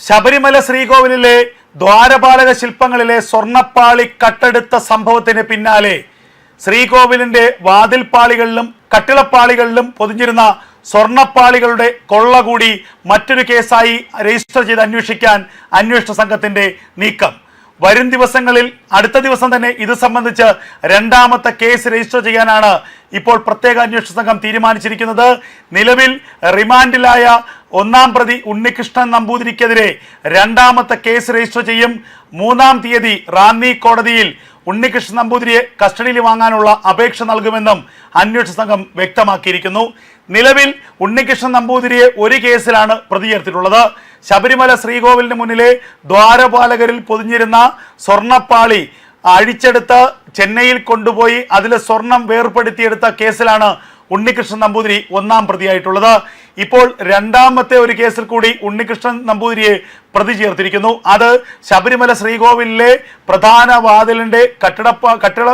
ശബരിമല ശ്രീകോവിലിലെ ദ്വാരപാലക ശില്പങ്ങളിലെ സ്വർണപ്പാളി കട്ടെടുത്ത സംഭവത്തിന് പിന്നാലെ ശ്രീകോവിലിന്റെ വാതിൽപ്പാളികളിലും കട്ടിളപ്പാളികളിലും പൊതിഞ്ഞിരുന്ന സ്വർണപ്പാളികളുടെ കൊള്ള കൂടി മറ്റൊരു കേസായി രജിസ്റ്റർ ചെയ്ത് അന്വേഷിക്കാൻ അന്വേഷണ സംഘത്തിന്റെ നീക്കം. വരും ദിവസങ്ങളിൽ അടുത്ത ദിവസം തന്നെ ഇത് സംബന്ധിച്ച് രണ്ടാമത്തെ കേസ് രജിസ്റ്റർ ചെയ്യാനാണ് ഇപ്പോൾ പ്രത്യേക അന്വേഷണ സംഘം തീരുമാനിച്ചിരിക്കുന്നത്. നിലവിൽ റിമാൻഡിലായ ഒന്നാം പ്രതി ഉണ്ണികൃഷ്ണൻ നമ്പൂതിരിക്കെതിരെ രണ്ടാമത്തെ കേസ് രജിസ്റ്റർ ചെയ്യും. മൂന്നാം തീയതി റാന്നി കോടതിയിൽ ഉണ്ണികൃഷ്ണൻ നമ്പൂതിരിയെ കസ്റ്റഡിയിൽ വാങ്ങാനുള്ള അപേക്ഷ നൽകുമെന്നും അന്വേഷണ സംഘം വ്യക്തമാക്കിയിരിക്കുന്നു. നിലവിൽ ഉണ്ണികൃഷ്ണൻ നമ്പൂതിരിയെ ഒരു കേസിലാണ് പ്രതി ചേർത്തിട്ടുള്ളത് ശബരിമല ശ്രീകോവിലിന് മുന്നിലെ ദ്വാരപാലകരിൽ പൊതിഞ്ഞിരുന്ന സ്വർണപ്പാളി അഴിച്ചെടുത്ത് ചെന്നൈയിൽ കൊണ്ടുപോയി അതിലെ സ്വർണം വേർപ്പെടുത്തിയെടുത്ത കേസിലാണ് ഉണ്ണികൃഷ്ണൻ നമ്പൂതിരി ഒന്നാം പ്രതിയായിട്ടുള്ളത്. ഇപ്പോൾ രണ്ടാമത്തെ ഒരു കേസിൽ കൂടി ഉണ്ണികൃഷ്ണൻ നമ്പൂതിരിയെ പ്രതി ചേർത്തിരിക്കുന്നു. അത് ശബരിമല ശ്രീകോവിലിലെ പ്രധാന വാതിലിന്റെ കട്ടിടപ്പ കട്ടിള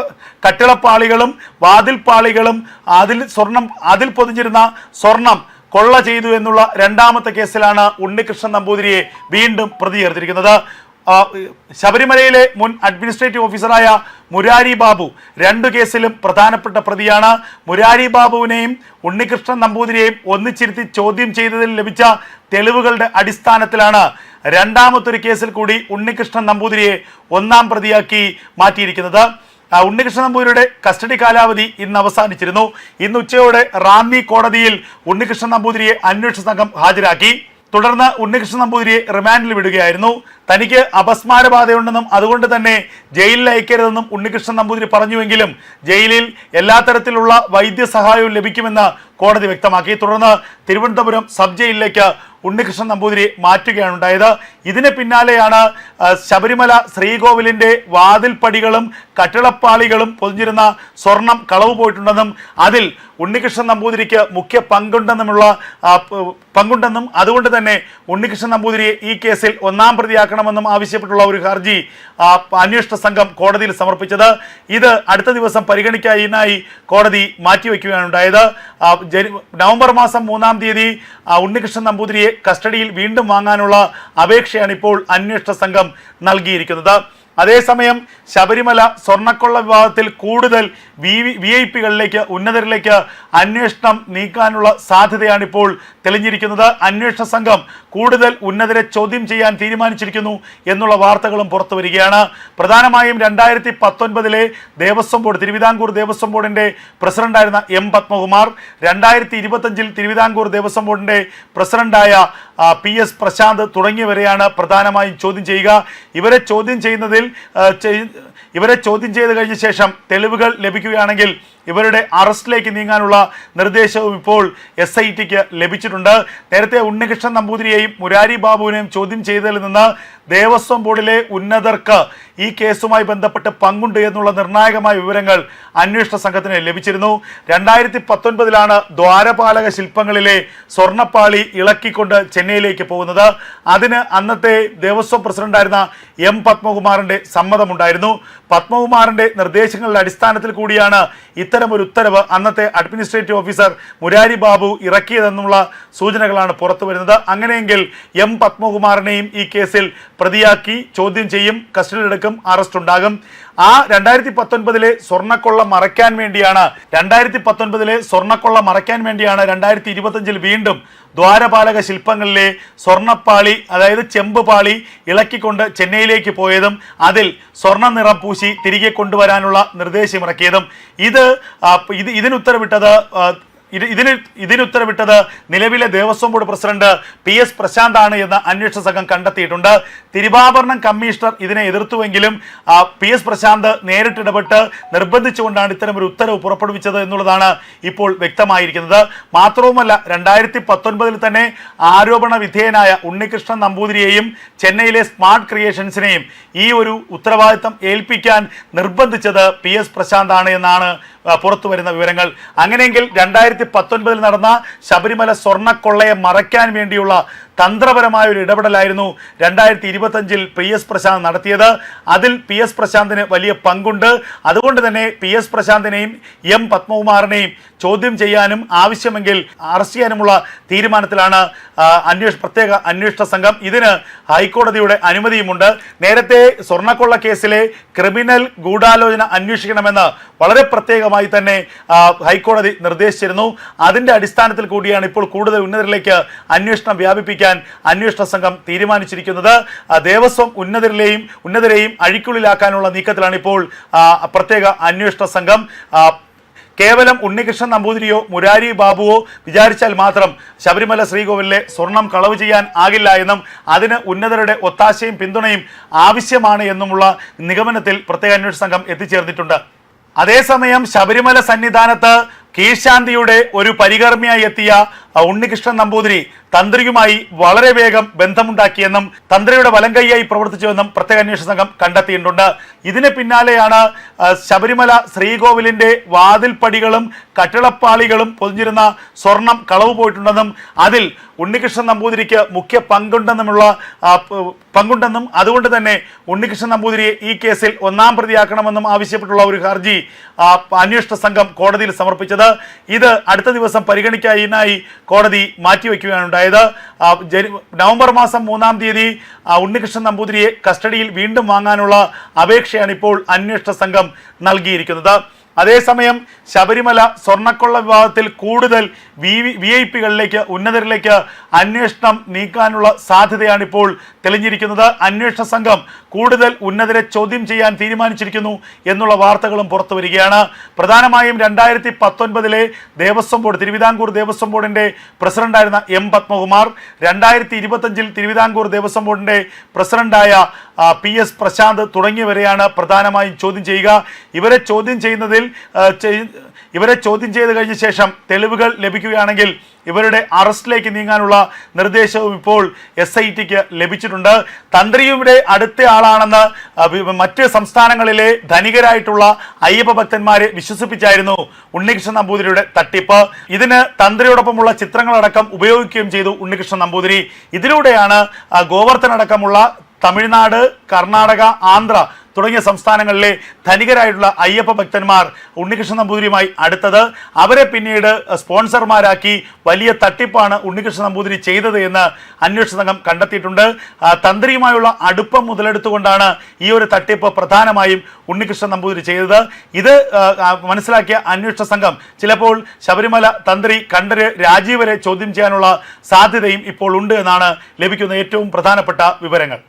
കട്ടിളപ്പാളികളും വാതിൽപ്പാളികളും അതിൽ സ്വർണം അതിൽ പൊതിഞ്ഞിരുന്ന സ്വർണം കൊള്ള ചെയ്തു എന്നുള്ള രണ്ടാമത്തെ കേസിലാണ് ഉണ്ണികൃഷ്ണൻ നമ്പൂതിരിയെ വീണ്ടും പ്രതി ചേർത്തിരിക്കുന്നത് ശബരിമലയിലെ മുൻ അഡ്മിനിസ്ട്രേറ്റീവ് ഓഫീസറായ മുരാരി ബാബു രണ്ടു കേസിലും പ്രധാനപ്പെട്ട പ്രതിയാണ്. മുരാരി ബാബുവിനെയും ഉണ്ണികൃഷ്ണൻ നമ്പൂതിരിയെയും ഒന്നിച്ചിരുത്തി ചോദ്യം ചെയ്തതിൽ ലഭിച്ച തെളിവുകളുടെ അടിസ്ഥാനത്തിലാണ് രണ്ടാമത്തൊരു കേസിൽ കൂടി ഉണ്ണികൃഷ്ണൻ നമ്പൂതിരിയെ ഒന്നാം പ്രതിയാക്കി മാറ്റിയിരിക്കുന്നത്. ഉണ്ണികൃഷ്ണൻ നമ്പൂതിരിയുടെ കസ്റ്റഡി കാലാവധി ഇന്ന് അവസാനിച്ചിരുന്നു. ഇന്ന് ഉച്ചയോടെ റാന്നി കോടതിയിൽ ഉണ്ണികൃഷ്ണൻ നമ്പൂതിരിയെ അന്വേഷണ സംഘം ഹാജരാക്കി. തുടർന്ന് ഉണ്ണികൃഷ്ണൻ നമ്പൂതിരിയെ റിമാൻഡിൽ വിടുകയായിരുന്നു. തനിക്ക് അപസ്മാരബാധയുണ്ടെന്നും അതുകൊണ്ട് തന്നെ ജയിലിൽ അയക്കരുതെന്നും ഉണ്ണികൃഷ്ണൻ നമ്പൂതിരി പറഞ്ഞുവെങ്കിലും ജയിലിൽ എല്ലാ തരത്തിലുള്ള വൈദ്യസഹായവും ലഭിക്കുമെന്ന് കോടതി വ്യക്തമാക്കി. തുടർന്ന് തിരുവനന്തപുരം സബ് ജയിലിലേക്ക് ഉണ്ണികൃഷ്ണൻ നമ്പൂതിരി മാറ്റുകയാണ് ഉണ്ടായത്. ഇതിന് പിന്നാലെയാണ് ശബരിമല ശ്രീകോവിലിന്റെ വാതിൽപ്പടികളും കട്ടിളപ്പാളികളും പൊതിഞ്ഞിരുന്ന സ്വർണം കളവ് പോയിട്ടുണ്ടെന്നും അതിൽ ഉണ്ണികൃഷ്ണൻ നമ്പൂതിരിക്ക് മുഖ്യ പങ്കുണ്ടെന്നുമുള്ള പങ്കുണ്ടെന്നും അതുകൊണ്ട് തന്നെ ഉണ്ണികൃഷ്ണൻ നമ്പൂതിരിയെ ഈ കേസിൽ ഒന്നാം പ്രതിയാക്കണമെന്നും ആവശ്യപ്പെട്ടുള്ള ഒരു ഹർജി അന്വേഷണ സംഘം കോടതിയിൽ സമർപ്പിച്ചത്. ഇത് അടുത്ത ദിവസം പരിഗണിക്കാനായി കോടതി മാറ്റിവെക്കുകയാണ് ഉണ്ടായത്. നവംബർ മാസം മൂന്നാം തീയതി ഉണ്ണികൃഷ്ണൻ നമ്പൂതിരിയെ കസ്റ്റഡിയിൽ വീണ്ടും വാങ്ങാനുള്ള അപേക്ഷയാണ് ഇപ്പോൾ അന്വേഷണ സംഘം നൽകിയിരിക്കുന്നത്. അതേസമയം ശബരിമല സ്വർണക്കൊള്ള വിഭാഗത്തിൽ കൂടുതൽ വി വി ഐ പികളിലേക്ക് ഉന്നതരിലേക്ക് അന്വേഷണം നീക്കാനുള്ള സാധ്യതയാണ് ഇപ്പോൾ തെളിഞ്ഞിരിക്കുന്നത്. അന്വേഷണ സംഘം കൂടുതൽ ഉന്നതരെ ചോദ്യം ചെയ്യാൻ തീരുമാനിച്ചിരിക്കുന്നു എന്നുള്ള വാർത്തകളും പുറത്തു വരികയാണ്. പ്രധാനമായും രണ്ടായിരത്തി പത്തൊൻപതിലെ ദേവസ്വം ബോർഡ് തിരുവിതാംകൂർ ദേവസ്വം ബോർഡിന്റെ പ്രസിഡന്റായിരുന്ന എം പത്മകുമാർ രണ്ടായിരത്തി ഇരുപത്തഞ്ചിൽ തിരുവിതാംകൂർ ദേവസ്വം ബോർഡിന്റെ പ്രസിഡന്റായ പി എസ് പ്രശാന്ത് തുടങ്ങിയവരെയാണ് പ്രധാനമായും ചോദ്യം ചെയ്യുക. ഇവരെ ചോദ്യം ചെയ്യുന്നതിൽ ഇവരെ ചോദ്യം ചെയ്ത് കഴിഞ്ഞ ശേഷം തെളിവുകൾ ലഭിക്കുകയാണെങ്കിൽ ഇവരുടെ അറസ്റ്റിലേക്ക് നീങ്ങാനുള്ള നിർദ്ദേശവും ഇപ്പോൾ എസ് ഐ ടിക്ക് ലഭിച്ചിട്ടുണ്ട്. നേരത്തെ ഉണ്ണികൃഷ്ണൻ നമ്പൂതിരിയെയും മുരാരി ബാബുവിനെയും ചോദ്യം ചെയ്തതിൽ നിന്ന് ദേവസ്വം ബോർഡിലെ ഉന്നതർക്ക് ഈ കേസുമായി ബന്ധപ്പെട്ട് പങ്കുണ്ട് എന്നുള്ള നിർണായകമായ വിവരങ്ങൾ അന്വേഷണ സംഘത്തിന് ലഭിച്ചിരുന്നു. രണ്ടായിരത്തി പത്തൊൻപതിലാണ് ദ്വാരപാലക ശില്പങ്ങളിലെ സ്വർണപ്പാളി ഇളക്കിക്കൊണ്ട് ചെന്നൈയിലേക്ക് പോകുന്നത്. അതിന് അന്നത്തെ ദേവസ്വം പ്രസിഡന്റായിരുന്ന എം പത്മകുമാറിന്റെ സമ്മതമുണ്ടായിരുന്നു. പത്മകുമാറിന്റെ നിർദ്ദേശങ്ങളുടെ അടിസ്ഥാനത്തിൽ കൂടിയാണ് ഇത്തരം ഒരു ഉത്തരവ് അന്നത്തെ അഡ്മിനിസ്ട്രേറ്റീവ് ഓഫീസർ മുരാരി ബാബു ഇറക്കിയതെന്നുള്ള സൂചനകളാണ് പുറത്തു വരുന്നത് അങ്ങനെയെങ്കിൽ എം പത്മകുമാറിനെയും ഈ കേസിൽ പ്രതിയാക്കി ചോദ്യം ചെയ്യും കസ്റ്റഡിയിലെടുക്കും അറസ്റ്റ് ഉണ്ടാകും. ആ രണ്ടായിരത്തി പത്തൊൻപതിലെ സ്വർണക്കൊള്ള മറയ്ക്കാൻ വേണ്ടിയാണ് രണ്ടായിരത്തി പത്തൊൻപതിലെ സ്വർണക്കൊള്ള മറയ്ക്കാൻ വേണ്ടിയാണ് രണ്ടായിരത്തി ഇരുപത്തഞ്ചിൽ വീണ്ടും ദ്വാരപാലക ശില്പങ്ങളിലെ സ്വർണപ്പാളി അതായത് ചെമ്പ് പാളി ഇളക്കിക്കൊണ്ട് ചെന്നൈയിലേക്ക് പോയതും അതിൽ സ്വർണ നിറം പൂശി തിരികെ കൊണ്ടുവരാനുള്ള നിർദ്ദേശം ഇറക്കിയതും. ഇത് ഇത് ഇതിനുത്തരവിട്ടത് ഇതിന് ഇതിനുത്തരവിട്ടത് നിലവിലെ Devaswom board president P S Prashanth ആണ് എന്ന് അന്വേഷണ സംഘം കണ്ടെത്തിയിട്ടുണ്ട്. തിരുവാഭരണം കമ്മീഷണർ ഇതിനെ എതിർത്തുവെങ്കിലും പി എസ് പ്രശാന്ത് നേരിട്ടിടപെട്ട് നിർബന്ധിച്ചുകൊണ്ടാണ് ഇത്തരം ഒരു ഉത്തരവ് പുറപ്പെടുവിച്ചത് എന്നുള്ളതാണ് ഇപ്പോൾ വ്യക്തമായിരിക്കുന്നത്. മാത്രവുമല്ല രണ്ടായിരത്തി പത്തൊൻപതിൽ തന്നെ ആരോപണ വിധേയനായ ഉണ്ണികൃഷ്ണൻ നമ്പൂതിരിയെയും ചെന്നൈയിലെ സ്മാർട്ട് ക്രിയേഷൻസിനെയും ഈ ഒരു ഉത്തരവാദിത്തം ഏൽപ്പിക്കാൻ നിർബന്ധിച്ചത് പി എസ് പ്രശാന്ത് ആണ് എന്നാണ് പുറത്തു വരുന്ന വിവരങ്ങൾ. അങ്ങനെയെങ്കിൽ രണ്ടായിരത്തി പത്തൊൻപതിൽ നടന്ന ശബരിമല സ്വർണക്കൊള്ളയെ മറയ്ക്കാൻ വേണ്ടിയുള്ള തന്ത്രപരമായ ഒരു ഇടപെടലായിരുന്നു രണ്ടായിരത്തി ഇരുപത്തഞ്ചിൽ പി എസ് പ്രശാന്ത് നടത്തിയത്. അതിൽ പി എസ് പ്രശാന്തിന് വലിയ പങ്കുണ്ട്. അതുകൊണ്ട് തന്നെ പി എസ് പ്രശാന്തിനെയും എം പത്മകുമാറിനെയും ചോദ്യം ചെയ്യാനും ആവശ്യമെങ്കിൽ അറസ്റ്റ് ചെയ്യാനുമുള്ള തീരുമാനത്തിലാണ് അന്വേഷണ അന്വേഷ പ്രത്യേക അന്വേഷണ സംഘം. ഇതിന് ഹൈക്കോടതിയുടെ അനുമതിയുമുണ്ട്. നേരത്തെ സ്വർണക്കൊള്ള കേസിലെ ക്രിമിനൽ ഗൂഢാലോചന അന്വേഷിക്കണമെന്ന് വളരെ പ്രത്യേകമായി തന്നെ ഹൈക്കോടതി നിർദ്ദേശിച്ചിരുന്നു. അതിന്റെ അടിസ്ഥാനത്തിൽ കൂടിയാണ് ഇപ്പോൾ കൂടുതൽ ഉന്നതരിലേക്ക് അന്വേഷണം വ്യാപിപ്പിക്കാൻ അന്വേഷണ സംഘം തീരുമാനിച്ചിരിക്കുന്നത്. ദേവസ്വം ഉന്നതരിലെയും ഉന്നതരെയും അഴിക്കുള്ളിലാക്കാനുള്ള നീക്കത്തിലാണ് ഇപ്പോൾ പ്രത്യേക അന്വേഷണ സംഘം. കേവലം ഉണ്ണികൃഷ്ണൻ നമ്പൂതിരിയോ മുരാരി ബാബുവോ വിചാരിച്ചാൽ മാത്രം ശബരിമല ശ്രീകോവിലിലെ സ്വർണം കളവ് ചെയ്യാൻ ആകില്ല എന്നും അതിന് ഉന്നതരുടെ ഒത്താശയും പിന്തുണയും ആവശ്യമാണ് എന്നുമുള്ള നിഗമനത്തിൽ പ്രത്യേക അന്വേഷണ സംഘം എത്തിച്ചേർന്നിട്ടുണ്ട്. അതേസമയം ശബരിമല സന്നിധാനത്ത് കീഴ്ശാന്തിയുടെ ഒരു പരികർമ്മിയായി എത്തിയ ഉണ്ണികൃഷ്ണൻ നമ്പൂതിരി തന്ത്രിയുമായി വളരെ വേഗം ബന്ധമുണ്ടാക്കിയെന്നും തന്ത്രിയുടെ വലം കൈയായി പ്രവർത്തിച്ചുവെന്നും പ്രത്യേക അന്വേഷണ സംഘം കണ്ടെത്തിയിട്ടുണ്ട്. ഇതിന് പിന്നാലെയാണ് ശബരിമല ശ്രീകോവിലിന്റെ വാതിൽപ്പടികളും കട്ടിളപ്പാളികളും പൊതിഞ്ഞിരുന്ന സ്വർണം കളവ് പോയിട്ടുണ്ടെന്നും അതിൽ ഉണ്ണികൃഷ്ണൻ നമ്പൂതിരിക്ക് മുഖ്യ പങ്കുണ്ടെന്നുമുള്ള പങ്കുണ്ടെന്നും അതുകൊണ്ട് തന്നെ ഉണ്ണികൃഷ്ണൻ നമ്പൂതിരിയെ ഈ കേസിൽ ഒന്നാം പ്രതിയാക്കണമെന്നും ആവശ്യപ്പെട്ടുള്ള ഒരു ഹർജി അന്വേഷണ സംഘം കോടതിയിൽ സമർപ്പിച്ചത്. ഇത് അടുത്ത ദിവസം പരിഗണിക്കാനായി കോടതി മാറ്റിവെക്കുകയാണ് ഉണ്ടായത് നവംബർ മാസം മൂന്നാം തീയതി ഉണ്ണികൃഷ്ണൻ നമ്പൂതിരിയെ കസ്റ്റഡിയിൽ വീണ്ടും വാങ്ങാനുള്ള അപേക്ഷയാണ് ഇപ്പോൾ അന്വേഷണ സംഘം നൽകിയിരിക്കുന്നത്. അതേസമയം ശബരിമല സ്വർണക്കൊള്ള വിഭാഗത്തിൽ കൂടുതൽ വി വി ഐ പികളിലേക്ക് ഉന്നതരിലേക്ക് അന്വേഷണം നീക്കാനുള്ള സാധ്യതയാണ് ഇപ്പോൾ തെളിഞ്ഞിരിക്കുന്നത് അന്വേഷണ സംഘം കൂടുതൽ ഉന്നതരെ ചോദ്യം ചെയ്യാൻ തീരുമാനിച്ചിരിക്കുന്നു എന്നുള്ള വാർത്തകളും പുറത്തു വരികയാണ്. പ്രധാനമായും രണ്ടായിരത്തി പത്തൊൻപതിലെ ദേവസ്വം ബോർഡ് തിരുവിതാംകൂർ ദേവസ്വം ബോർഡിന്റെ പ്രസിഡന്റായിരുന്ന എം പത്മകുമാർ രണ്ടായിരത്തി ഇരുപത്തഞ്ചിൽ തിരുവിതാംകൂർ ദേവസ്വം ബോർഡിന്റെ പ്രസിഡന്റായ പി എസ് പ്രശാന്ത് തുടങ്ങിയവരെയാണ് പ്രധാനമായും ചോദ്യം ചെയ്യുക. ഇവരെ ചോദ്യം ചെയ്യുന്നതിൽ ഇവരെ ചോദ്യം ചെയ്ത് കഴിഞ്ഞ ശേഷം തെളിവുകൾ ലഭിക്കുകയാണെങ്കിൽ ഇവരുടെ അറസ്റ്റിലേക്ക് നീങ്ങാനുള്ള നിർദ്ദേശവും ഇപ്പോൾ എസ് ഐ ടിക്ക് ലഭിച്ചിട്ടുണ്ട്. തന്ത്രിയുടെ അടുത്ത ആളാണെന്ന് മറ്റ് സംസ്ഥാനങ്ങളിലെ ധനികരായിട്ടുള്ള അയ്യപ്പ ഭക്തന്മാരെ വിശ്വസിപ്പിച്ചായിരുന്നു ഉണ്ണികൃഷ്ണൻ നമ്പൂതിരിയുടെ തട്ടിപ്പ്. ഇതിന് തന്ത്രിയോടൊപ്പമുള്ള ചിത്രങ്ങളടക്കം ഉപയോഗിക്കുകയും ചെയ്തു ഉണ്ണികൃഷ്ണൻ നമ്പൂതിരി. ഇതിലൂടെയാണ് ഗോവർദ്ധനടക്കമുള്ള തമിഴ്നാട് കർണാടക ആന്ധ്ര തുടങ്ങിയ സംസ്ഥാനങ്ങളിലെ ധനികരായിട്ടുള്ള അയ്യപ്പ ഭക്തന്മാർ ഉണ്ണികൃഷ്ണൻ നമ്പൂതിരിയുമായി അടുത്തത്. അവരെ പിന്നീട് സ്പോൺസർമാരാക്കി വലിയ തട്ടിപ്പാണ് ഉണ്ണികൃഷ്ണൻ നമ്പൂതിരി ചെയ്തത് എന്ന് അന്വേഷണ സംഘം കണ്ടെത്തിയിട്ടുണ്ട്. തന്ത്രിയുമായുള്ള അടുപ്പം മുതലെടുത്തുകൊണ്ടാണ് ഈ ഒരു തട്ടിപ്പ് പ്രധാനമായും ഉണ്ണികൃഷ്ണൻ നമ്പൂതിരി ചെയ്തത്. ഇത് മനസ്സിലാക്കിയ അന്വേഷണ സംഘം ചിലപ്പോൾ ശബരിമല തന്ത്രി കണ്ഠര് രാജീവരെ ചോദ്യം ചെയ്യാനുള്ള സാധ്യതയും ഇപ്പോൾ ഉണ്ട് എന്നാണ് ലഭിക്കുന്ന ഏറ്റവും പ്രധാനപ്പെട്ട വിവരങ്ങൾ.